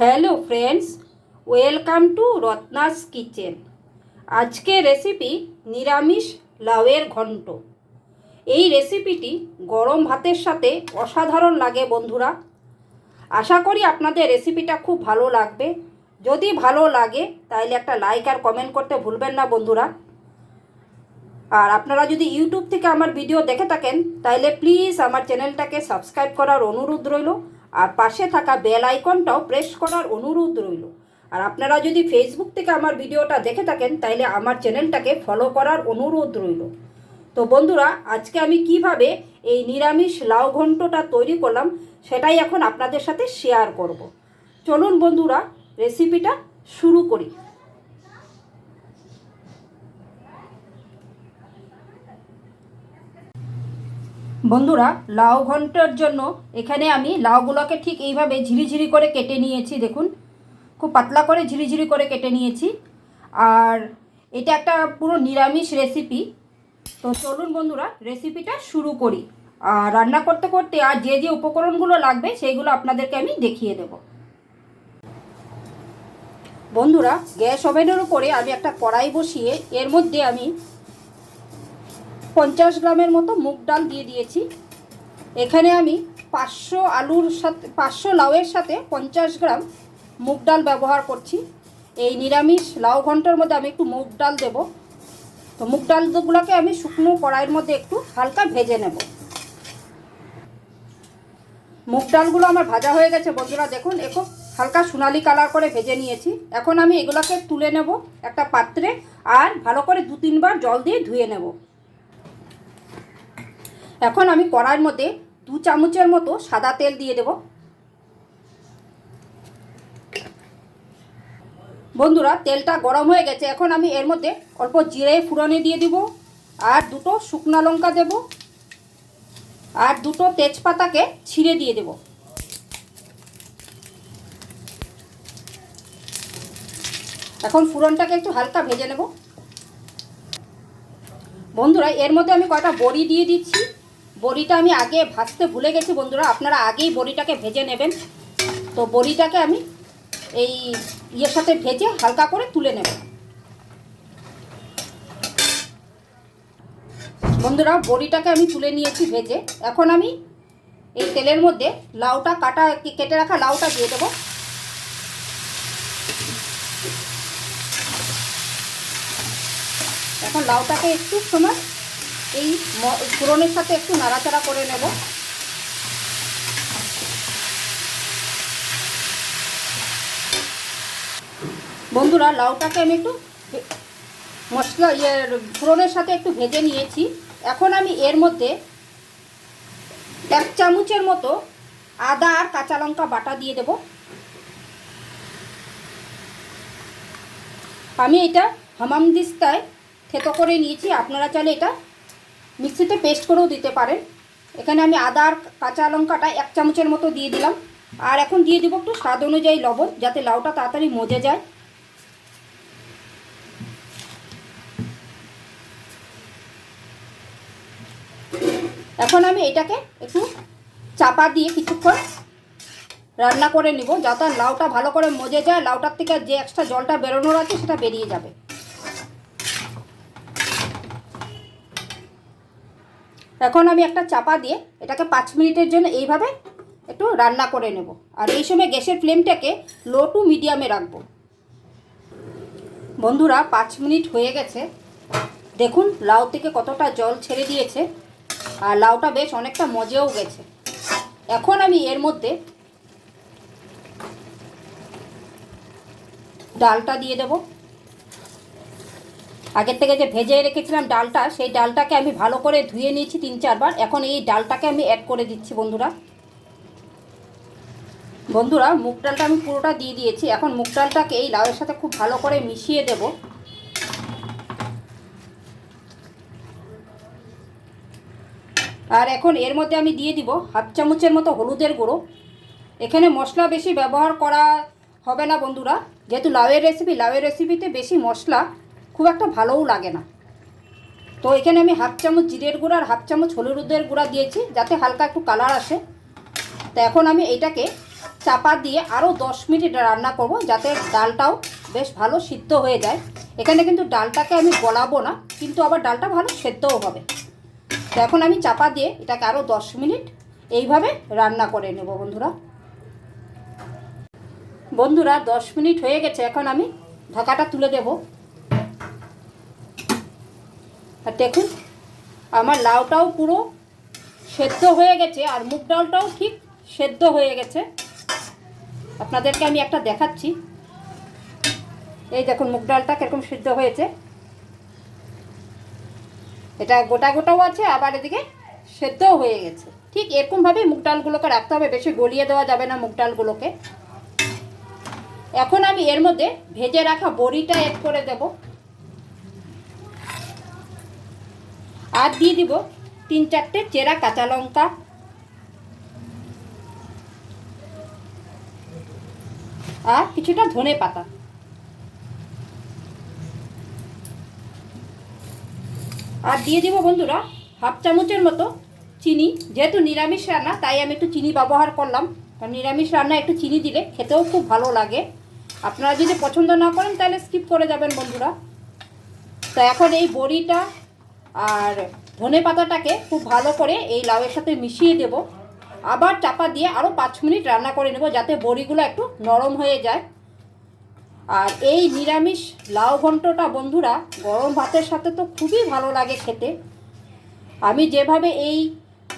Hello friends, welcome to Ratna's kitchen. আজকে recipe নিরামিষ লাউয়ের ঘন্ট। এই রেসিপিটি গরম ভাতের সাথে অসাধারণ লাগে বন্ধুরা। আশা করি আপনাদের রেসিপিটা খুব ভালো লাগবে। যদি ভালো লাগে তাহলে একটা লাইক আর কমেন্ট করতে ভুলবেন না বন্ধুরা। আর আপনারা যদি ইউটিউব থেকে আমার ভিডিও দেখে থাকেন তাহলে প্লিজ আমার চ্যানেলটাকে সাবস্ক্রাইব করার অনুরোধ রইল। আর পাশে থাকা বেল আইকনটাও প্রেস করার অনুরোধ রইল। আর আপনারা যদি ফেসবুক থেকে আমার ভিডিওটা দেখে থাকেন তাহলে আমার চ্যানেলটাকে ফলো করার অনুরোধ রইল। তো বন্ধুরা, আজকে আমি কীভাবে এই নিরামিষ লাউ ঘন্টটা তৈরি করলাম, সেটাই এখন আপনাদের সাথে শেয়ার করব। চলুন বন্ধুরা রেসিপিটা শুরু করি। বন্ধুরা, লাউ ঘণ্টার জন্য এখানে আমি লাউগুলোকে ঠিক এইভাবে ঝিরিঝিরি করে কেটে নিয়েছি, দেখুন। খুব পাতলা করে ঝিরিঝিরি করে কেটে নিয়েছি। আর এটা একটা পুরো নিরামিষ রেসিপি তো চলুন বন্ধুরা রেসিপিটা শুরু করি। আর রান্না করতে করতে আর যে যে উপকরণগুলো লাগবে সেইগুলো আপনাদেরকে আমি দেখিয়ে দেব। বন্ধুরা, গ্যাস ওভেনের উপরে আমি একটা কড়াই বসিয়ে এর মধ্যে আমি পঞ্চাশ গ্রামের মতো মুগ ডাল দিয়ে দিয়েছি। এখানে আমি পাঁচশো আলুর সাথে, পাঁচশো লাউয়ের সাথে পঞ্চাশ গ্রাম মুগ ডাল ব্যবহার করছি। এই নিরামিষ লাউ ঘণ্টার মধ্যে আমি একটু মুগ ডাল দেব। তো মুগ ডালগুলোকে আমি শুকনো কড়াইয়ের মধ্যে একটু হালকা ভেজে নেব। মুগ ডালগুলো আমার ভাজা হয়ে গেছে বন্ধুরা, দেখুন একটু হালকা সোনালি কালার করে ভেজে নিয়েছি। এখন আমি এগুলোকে তুলে নেব একটা পাত্রে আর ভালো করে দু তিনবার জল দিয়ে ধুয়ে নেব। এখন আমি কড়াইয়ের মধ্যে দু চামচের মতো সাদা তেল দিয়ে দেব। বন্ধুরা, তেলটা গরম হয়ে গেছে। এখন আমি এর মধ্যে অল্প জিরে ফুরনে দিয়ে দিব আর দুটো শুকনো লঙ্কা দেব আর দুটো তেজপাতাকে ছিঁড়ে দিয়ে দেব। এখন ফুরনটাকে একটু হালকা ভেজে নেব। বন্ধুরা, এর মধ্যে আমি কয়টা বড়ি দিয়ে দিচ্ছি। বড়িটা আমি আগে ভাজতে ভুলে গেছি বন্ধুরা, আপনারা আগেই বড়িটাকে ভেজে নেবেন। তো বড়িটাকে আমি এই ইয়ের সাথে ভেজে হালকা করে তুলে নেব। বন্ধুরা, বড়িটাকে আমি তুলে নিয়েছি ভেজে। এখন আমি এই তেলের মধ্যে লাউটা কাটা, কেটে রাখা লাউটা দিয়ে দেবো। এখন লাউটাকে একটু সময় এই ফোড়নের সাথে একটু নাড়াচাড়া করে নেব। বন্ধুরা, লাউটাকে আমি একটু মশলা ইয়ে ফোড়নের সাথে একটু ভেজে নিয়েছি। এখন আমি এর মধ্যে এক চামচের মতো আদা আর কাঁচা লঙ্কা বাটা দিয়ে দেব। আমি এটা হামাম দিস্তায় থেতো করে নিয়েছি। আপনারা চাইলে এটা মিক্সিতে পেস্ট করেও দিতে পারেন। এখানে আমি আদা আর কাঁচা লঙ্কাটা এক চামচের মতো দিয়ে দিলাম। আর এখন দিয়ে দেবো একটু স্বাদ অনুযায়ী লবণ, যাতে লাউটা তাড়াতাড়ি মজে যায়। এখন আমি এটাকে একটু চাপা দিয়ে কিছুক্ষণ রান্না করে নিব, যাতে লাউটা ভালো করে মজে যায়। লাউটার থেকে যে এক্সট্রা জলটা বেরোনোর আছে, সেটা বেরিয়ে যাবে। এখন আমি একটা চাপা দিয়ে এটাকে পাঁচ মিনিটের জন্য এইভাবে একটু রান্না করে নেব। আর এই সময় গ্যাসের ফ্লেমটাকে লো টু মিডিয়ামে রাখব। বন্ধুরা, পাঁচ মিনিট হয়ে গেছে। দেখুন, লাউ থেকে কতটা জল ছেড়ে দিয়েছে। আর লাউটা বেশ অনেকটা মজেও গেছে। এখন আমি এর মধ্যে ডালটা দিয়ে দেবো। আগের থেকে যে ভেজে রেখেছিলাম ডালটা, সেই ডালটাকে আমি ভালো করে ধুয়ে নিয়েছি তিন চারবার। এখন এই ডালটাকে আমি অ্যাড করে দিচ্ছি বন্ধুরা। বন্ধুরা, মুগ ডালটা আমি পুরোটা দিয়ে দিয়েছি। এখন মুগ ডালটাকে এই লাউয়ের সাথে খুব ভালো করে মিশিয়ে দেব। আর এখন এর মধ্যে আমি দিয়ে দিব হাফ চামচের মতো হলুদের গুঁড়ো। এখানে মশলা বেশি ব্যবহার করা হবে না বন্ধুরা। যেহেতু লাউয়ের রেসিপি লাউয়ের রেসিপিতে বেশি মশলা খুব একটা ভালোও লাগে না। তো এখানে আমি হাফ চামচ জিরের গুঁড়া আর হাফ চামচ হলুদের গুঁড়া দিয়েছি, যাতে হালকা একটু কালার আসে। তো এখন আমি এটাকে চাপা দিয়ে আরও দশ মিনিট রান্না করব, যাতে ডালটাও বেশ ভালো সিদ্ধ হয়ে যায়। এখানে কিন্তু ডালটাকে আমি গলাবো না, কিন্তু আবার ডালটা ভালো সেদ্ধও হবে। তো এখন আমি চাপা দিয়ে এটাকে আরও দশ মিনিট এইভাবে রান্না করে নেব বন্ধুরা। বন্ধুরা, দশ মিনিট হয়ে গেছে, এখন আমি ঢাকাটা তুলে দেব। আর দেখুন, আমার লাউটাও পুরো সেদ্ধ হয়ে গেছে আর মুগ ডালটাও ঠিক সেদ্ধ হয়ে গেছে। আপনাদেরকে আমি একটা দেখাচ্ছি। এই দেখুন, মুগ ডালটা কীরকম সিদ্ধ হয়েছে। এটা গোটা গোটাও আছে, আবার এদিকে সেদ্ধও হয়ে গেছে। ঠিক এরকমভাবেই মুগ ডালগুলোকে রাখতে হবে, বেশি গলিয়ে দেওয়া যাবে না মুগ ডালগুলোকে। এখন আমি এর মধ্যে ভেজে রাখা বড়িটা অ্যাড করে দেব। আর দিয়ে দিব তিন চারটে চেরা কাঁচা লঙ্কা। আর কিছুটা ধনে পাতা। আর দিয়ে দিব বন্ধুরা হাফ চামচের মতো চিনি। যেহেতু নিরামিষ রান্না, তাই আমি একটু চিনি ব্যবহার করলাম। কারণ নিরামিষ রান্না একটু চিনি দিলে খেতেও খুব ভালো লাগে। আপনারা যদি পছন্দ না করেন, তাহলে স্কিপ করে যাবেন বন্ধুরা। তো এখন এই বড়িটা আর ধনে পাতাটাকে খুব ভালো করে এই লাউয়ের সাথে মিশিয়ে দেব। আবার চাপা দিয়ে আরও পাঁচ মিনিট রান্না করে নেব যাতে বড়িগুলো একটু নরম হয়ে যায়। আর এই নিরামিষ লাউ ঘন্টটা বন্ধুরা, গরম ভাতের সাথে তো খুবই ভালো লাগে খেতে। আমি যেভাবে এই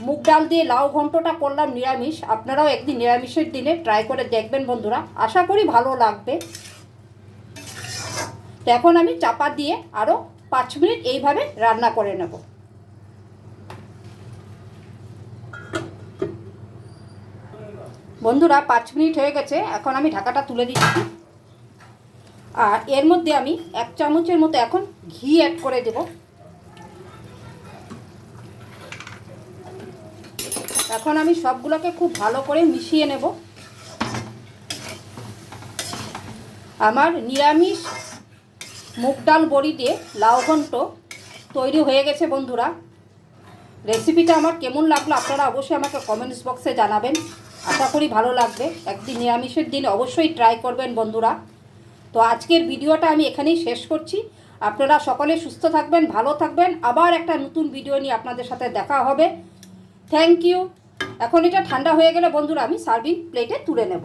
মুগ ডাল দিয়ে লাউ ঘন্টটা করলাম নিরামিষ, আপনারাও একদিন নিরামিষের দিনে ট্রাই করে দেখবেন বন্ধুরা। আশা করি ভালো লাগবে। এখন আমি চাপা দিয়ে আরও পাঁচ মিনিট এইভাবে রান্না করে নেব। বন্ধুরা, পাঁচ মিনিট হয়ে গেছে, এখন আমি ঢাকাটা তুলে দিচ্ছি। আর এর মধ্যে আমি এক চামচের মতো এখন ঘি অ্যাড করে দেব। এখন আমি সবগুলোকে খুব ভালো করে মিশিয়ে নেব। আমার নিরামিষ মুগ ডাল বড়ি দিয়ে লাউ ঘন্ট তৈরি হয়ে গেছে বন্ধুরা। রেসিপিটা আমার কেমন লাগল আপনারা অবশ্যই আমাকে কমেন্টস বক্সে জানাবেন। আশা করি ভালো লাগবে। একদিন নিরামিষের দিন অবশ্যই ট্রাই করবেন বন্ধুরা। তো আজকের ভিডিওটা আমি এখানেই শেষ করছি। আপনারা সকলে সুস্থ থাকবেন, ভালো থাকবেন। আবার একটা নতুন ভিডিও নিয়ে আপনাদের সাথে দেখা হবে। থ্যাংক ইউ এখন এটা ঠান্ডা হয়ে গেলে বন্ধুরা আমি সার্ভিং প্লেটে তুলে নেব।